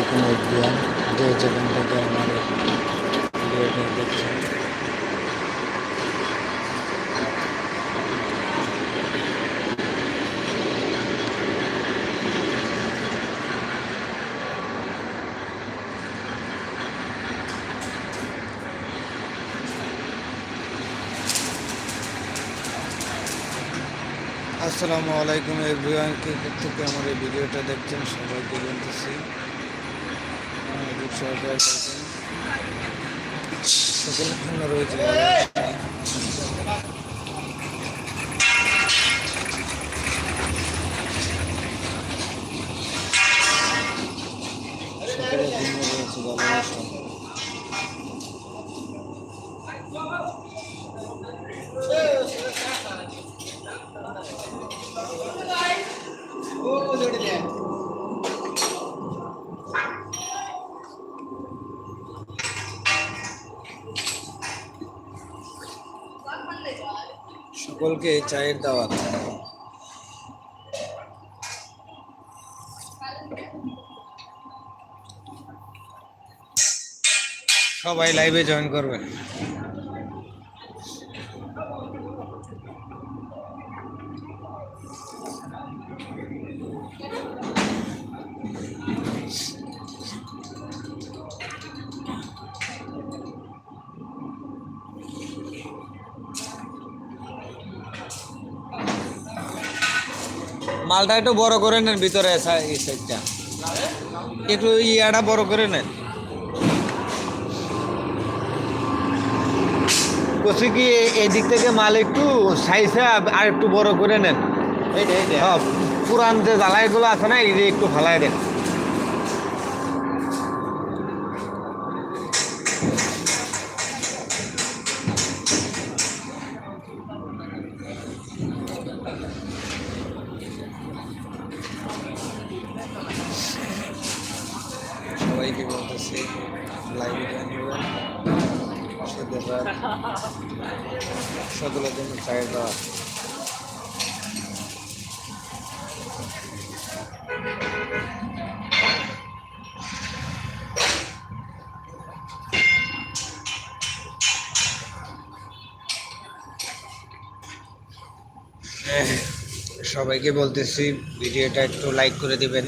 আলাইকুম এভরিওয়ান যে যেখান আসসালামু আলাইকুম এভরিওয়ান, কে থেকে আমার এই ভিডিওটা দেখছেন? সবাইকে বলতেছি আমাদের সহকার করবেন সকলে সকলকে চায়ের দাওয়াত। সবাই লাইভে জয়েন করবেন। মালটা একটু বড় করে নেন ভিতরে সাইডটা। একটু ইয়াটা বড় করে নেন। বলছি কি এদিক থেকে মাল একটু সাইজে আর একটু বড় করে নেন। হ্যাঁ পুরান যে জ্বালাইগুলো আছে না এই যে একটু ফালাই দেন। সবাইকে বলতেছি লাইভে সদ্যপার সকলের জন্য দেওয়া সবাইকে বলতেছি ভিডিওটা একটু লাইক করে দিবেন।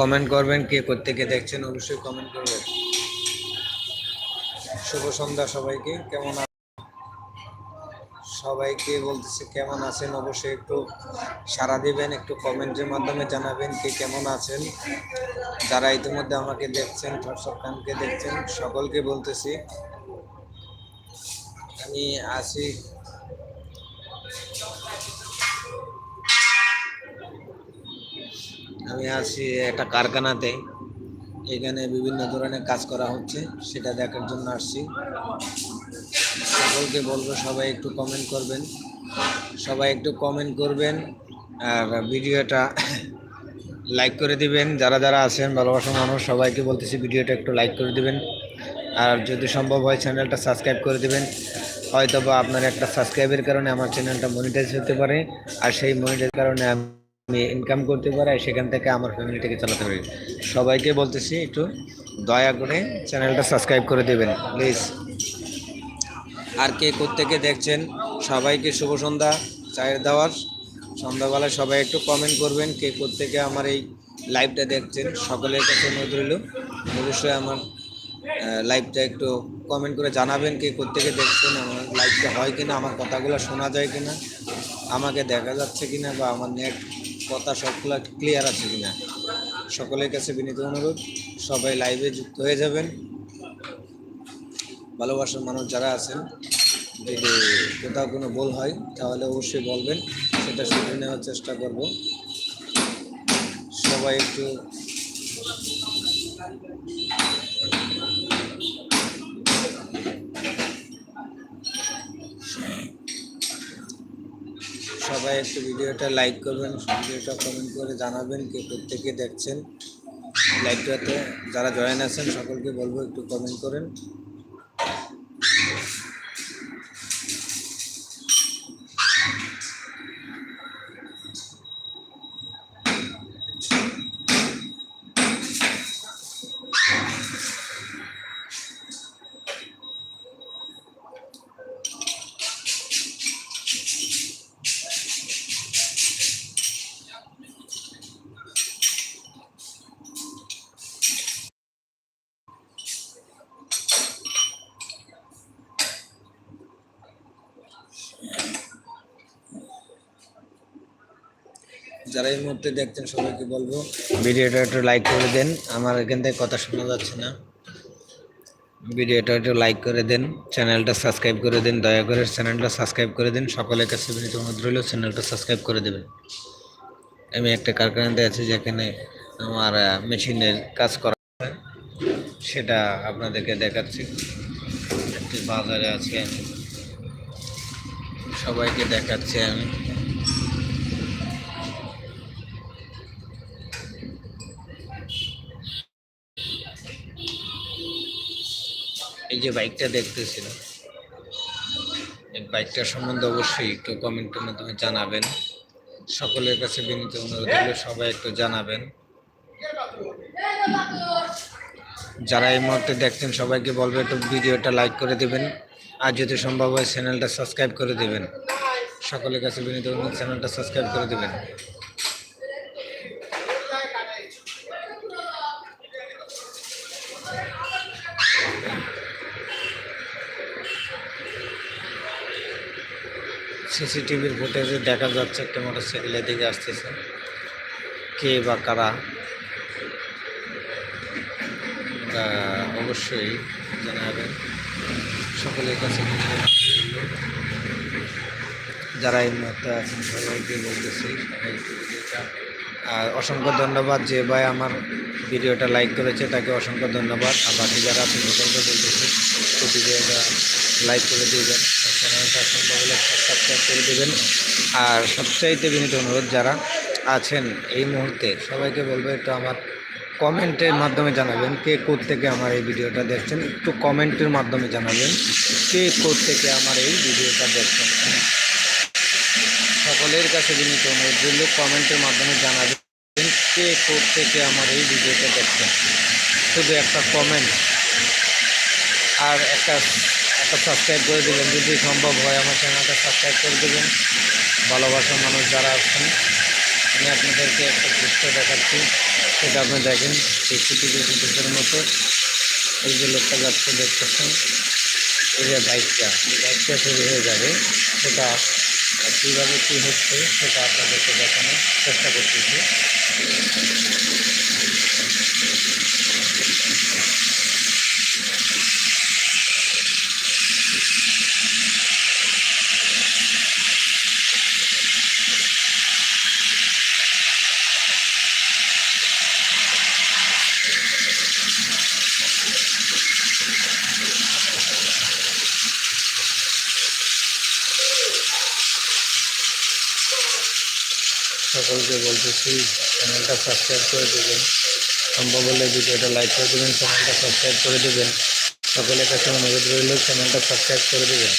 কমেন্ট করবেন, কে কোথেকে দেখছেন, অবশ্যই কমেন্ট করবেন। শুভ সন্ধ্যা সবাইকে, কেমন সবাইকে বলতেছে কেমন আছেন? অবশ্যই একটু সাড়া দিবেন, একটু কমেন্টের মাধ্যমে জানাবেন কে কেমন আছেন। যারা ইতিমধ্যে আমাকে দেখছেন খানকে দেখছেন, সকলকে বলতেছি, আমি আছি আমি আছি একটা কারখানাতে। এখানে বিভিন্ন ধরনের কাজ করা হচ্ছে, সেটা দেখার জন্য আসছি। সকলকে বলব সবাই একটু কমেন্ট করবেন। সবাই একটু কমেন্ট করবেন আর ভিডিওটা লাইক করে দিবেন। যারা যারা আছেন ভালোবাসা মানুষ, সবাইকে বলতেছি ভিডিওটা একটু লাইক করে দিবেন। আর যদি সম্ভব হয়, চ্যানেলটা সাবস্ক্রাইব করে দিবেন। হয়তো বা আপনার একটা সাবস্ক্রাইবের কারণে আমার চ্যানেলটা মনিটাইজ হতে পারে। আর সেই মনিটাইজ কারণে আমি ইনকাম করতে পারি সেখান থেকে আমার ফ্যামিলিটাকে চালাতে পারি। সবাইকে বলতেছি, একটু দয়া করে চ্যানেলটা সাবস্ক্রাইব করে দেবেন প্লিজ আর কে কোত্থেকে দেখছেন, সবাইকে শুভ সন্ধ্যা। চায়ের দাওয়ার সন্ধ্যাবেলায় সবাই একটু কমেন্ট করবেন, কে কোত্থেকে আমার এই লাইভটা দেখছেন। সকলের কাছে অনুরোধ রইল, অবশ্যই আমার লাইভটা একটু কমেন্ট করে জানাবেন, কে কোত্থেকে দেখছেন, আমার লাইভটা হয় কিনা, আমার কথাগুলো শোনা যায় কিনা, আমাকে দেখা যাচ্ছে কিনা, বা আমার নেট কথা সবগুলো ক্লিয়ার আছে কিনা? সকলের কাছে বিনীত অনুরোধ, সবাই লাইভে যুক্ত হয়ে যাবেন। ভালোবাসার মানুষ যারা আছেন, যদি কোথাও কোনো ভুল হয়, তাহলে অবশ্যই বলবেন, সেটা শুধরে নেওয়ার চেষ্টা করব। সবাই একটু সবাই একটু ভিডিওটা লাইক করবেন, ভিডিওটা কমেন্ট করে জানাবেন কে প্রত্যেকে দেখছেন। লাইভটাতে যারা জয়েন আছেন, সকলকে বলব একটু কমেন্ট করেন। যারা এই মুহূর্তে দেখছেন, সবাইকে বলব ভিডিওটা একটু লাইক করে দেন। আমার এখান থেকে কথা শোনা যাচ্ছে না। ভিডিওটা একটু লাইক করে দেন চ্যানেলটা সাবস্ক্রাইব করে দেন, দয়া করে চ্যানেলটা সাবস্ক্রাইব করে দেন। সকলের কাছে বিনীত অনুরোধ রইল চ্যানেলটা সাবস্ক্রাইব করে দেবেন। আমি একটা কারখানাতে আছি যেখানে আমার মেশিনের কাজ করা হয়। সেটা আপনাদেরকে দেখাচ্ছি। একটি বাজারে আছি আমি। সবাইকে দেখাচ্ছি আমি। এই যে বাইকটা দেখতেছিল এই বাইকটা সম্বন্ধে অবশ্যই একটু কমেন্টের মাধ্যমে জানাবেন। সকলের কাছে বিনীত অনুরোধ হলে সবাই একটু জানাবেন। যারা এই মুহূর্তে দেখছেন, সবাইকে বলবে একটু ভিডিওটা লাইক করে দেবেন, আর যদি সম্ভব হয় চ্যানেলটা সাবস্ক্রাইব করে দেবেন। সকলের কাছে বিনীত অনুরোধ চ্যানেলটা সাবস্ক্রাইব করে দিবেন। সিসিটিভির ফুটেজে দেখা যাচ্ছে একটা মোটরসাইকেলের দিকে আসতেছে। কে বা কারা? তা অবশ্যই জানাবেন। সকলের কাছে যারা এই মুহূর্তে আছেন, সবাইকে বলতেছি। আর অসংখ্য ধন্যবাদ যে ভাই আমার ভিডিওটা লাইক করেছে, তাকে অসংখ্য ধন্যবাদ। আর বাকি যারা আছে, সকলকে বলতেছি ভিডিওটা লাইক করে দিবেন চ্যানেলটা সম্ভব হলে সাবস্ক্রাইব করে দেবেন। আর সবচাইতে বিনীত অনুরোধ, যারা আছেন এই মুহূর্তে, সবাইকে বলব একটু আমার কমেন্টের মাধ্যমে জানাবেন কে থেকে আমার এই ভিডিওটা দেখছেন। একটু কমেন্টের মাধ্যমে জানাবেন কে থেকে আমার এই ভিডিওটা দেখছেন। সকলের কাছে বিনীত অনুরোধ রইল, কমেন্টের মাধ্যমে জানাবেন কে থেকে আমার এই ভিডিওটা দেখছেন। শুধু একটা কমেন্ট আর একটা একটা সাবস্ক্রাইব করে দেবেন। যদি সম্ভব হয় আমার চ্যানেলটা সাবস্ক্রাইব করে দেবেন। ভালোবাসার মানুষ যারা আছেন, আমি আপনাদেরকে একটা দৃশ্য দেখাচ্ছি। সেটা আপনি দেখেন সিসিটিভি ফুটেজের মতো। এই যে লোকটা যাচ্ছে, দেখতেছেন। এই যে বাইকটা বাইকটা শুরু হয়ে যাবে। সেটা কীভাবে কী হচ্ছে, সেটা আপনাদেরকে দেখানোর চেষ্টা করতেছি। সকলকে বলতেছি, চ্যানেলটা সাবস্ক্রাইব করে দেবেন। সম্ভব হলে ভিডিওটা লাইক করে দেবেন, চ্যানেলটা সাবস্ক্রাইব করে দেবেন। সকলের কাছে অনুরোধ রইল, চ্যানেলটা সাবস্ক্রাইব করে দেবেন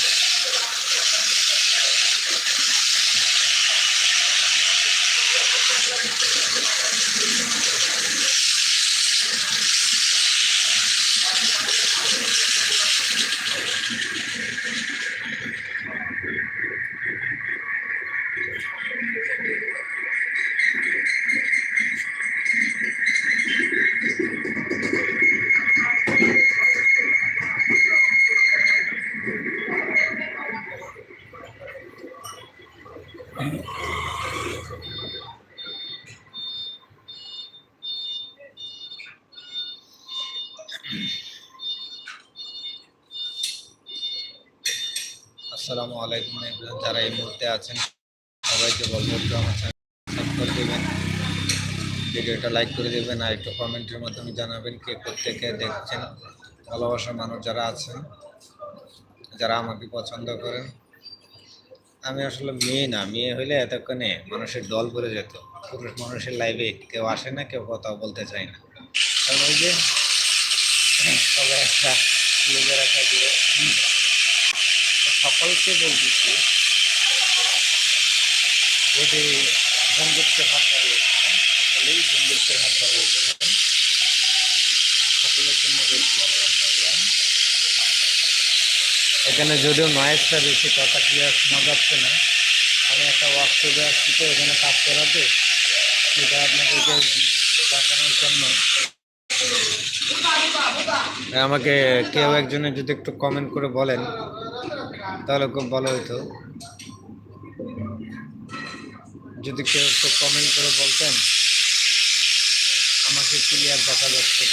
আসসালামু আলাইকুম যারা এই মুহূর্তে আছেন, সবাইকে বলব, একটু আমার চ্যানেল দেবেন ভিডিওটা লাইক করে দেবেন, আর একটু কমেন্টের মাধ্যমে জানাবেন কে প্রত্যেকে দেখছেন। ভালোবাসার মানুষ যারা আছেন, যারা আমাকে পছন্দ করেন, আমি আসলে মেয়ে না, মেয়ে হইলে এতক্ষণে মানুষের দল করে যেত। পুরুষ মানুষের লাইভে কেউ আসে না, কেউ কথা বলতে চায় না। কারণ ওই যে সবাই একটা রাখা দিয়ে সকলকে বলতেছি, যদি বন্ধুত্বের হাত বাড়িয়ে সকলেই বন্ধুত্বের হাত দিলাম। এখানে যদিও নয়েজটা বেশি কথা ক্লিয়ার শোনা যাচ্ছে না, আমি একটা ওয়ার্কশপে আসছি তো, এখানে কাজ করাতে সেটা আপনাদেরকে দেখানোর জন্য আমাকে কেউ একজনে যদি একটু কমেন্ট করে বলেন তাহলে খুব ভালো হতো যদি কেউ একটু কমেন্ট করে বলতেন, আমাকে ক্লিয়ার দেখা যাচ্ছে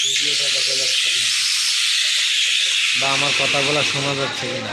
ভিডিওটা দেখা যাচ্ছে বা আমার কথাগুলো শোনা যাচ্ছে কিনা।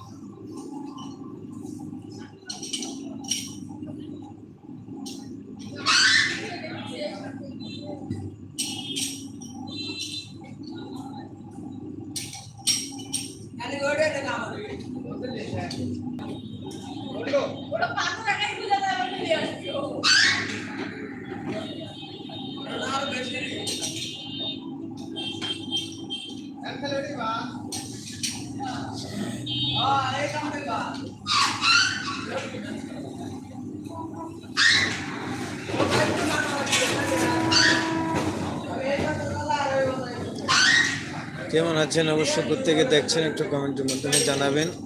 কেমন আছেন? অবশ্যই প্রত্যেকে দেখছেন একটু কমেন্টের মাধ্যমে জানাবেন।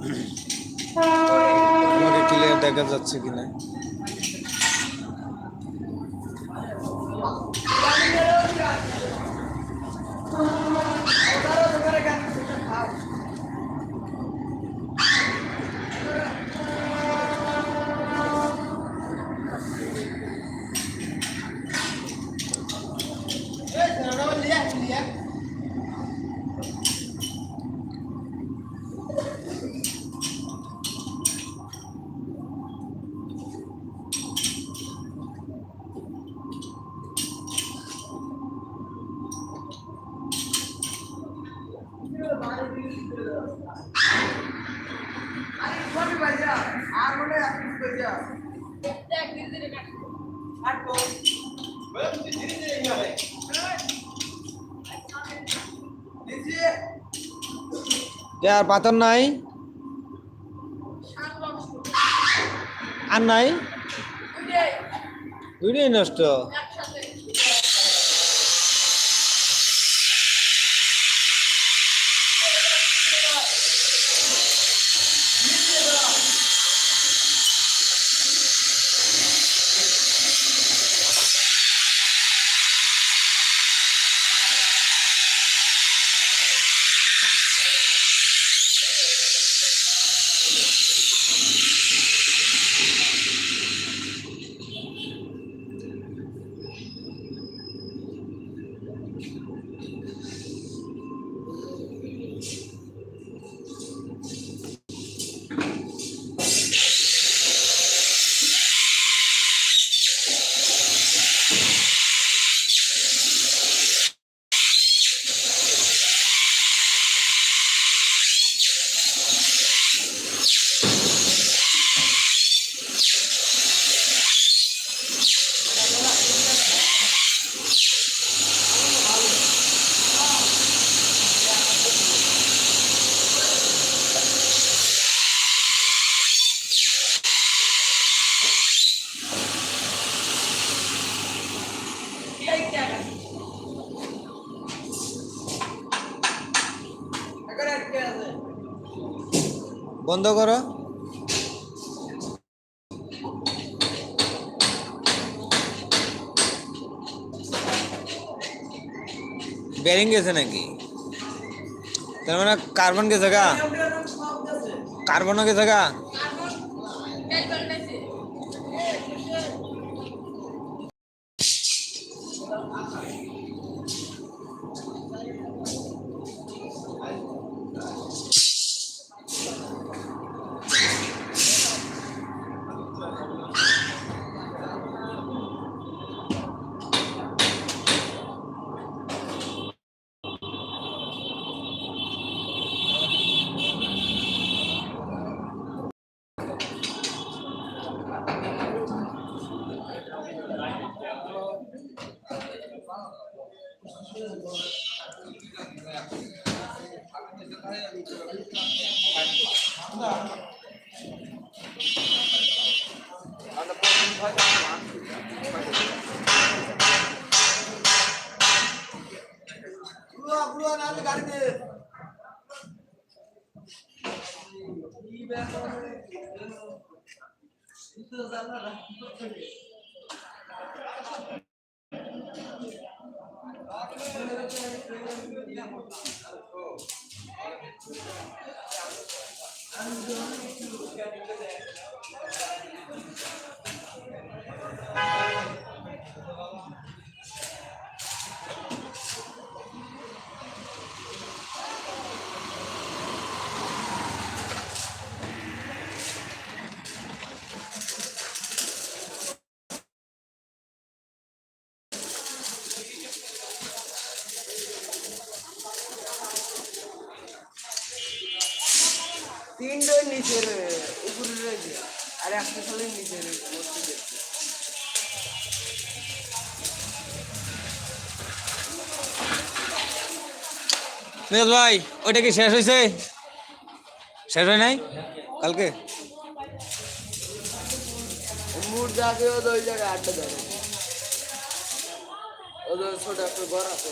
আমাকে ক্লিয়ার দেখা যাচ্ছে কিনা যে আর পাথর নাই? আর নাই? নষ্ট। বন্ধ করো। বেরিং গেছে নাকি? তার মানে কার্বন গেছে গা? কার্বনও গেছে গা? গাড়িতে জানা 안녕. তিনটে নিচের উপরে রয়েছে আর একটা খালি নিচের মসজিদের নিয়াজ ভাই ওইটা কি শেষ হয়েছে শেষ হয় নাই? কালকে? মুড যাবে ওই জায়গায় আড্ডা দেবে ওদের ছোট একটা ঘর আছে।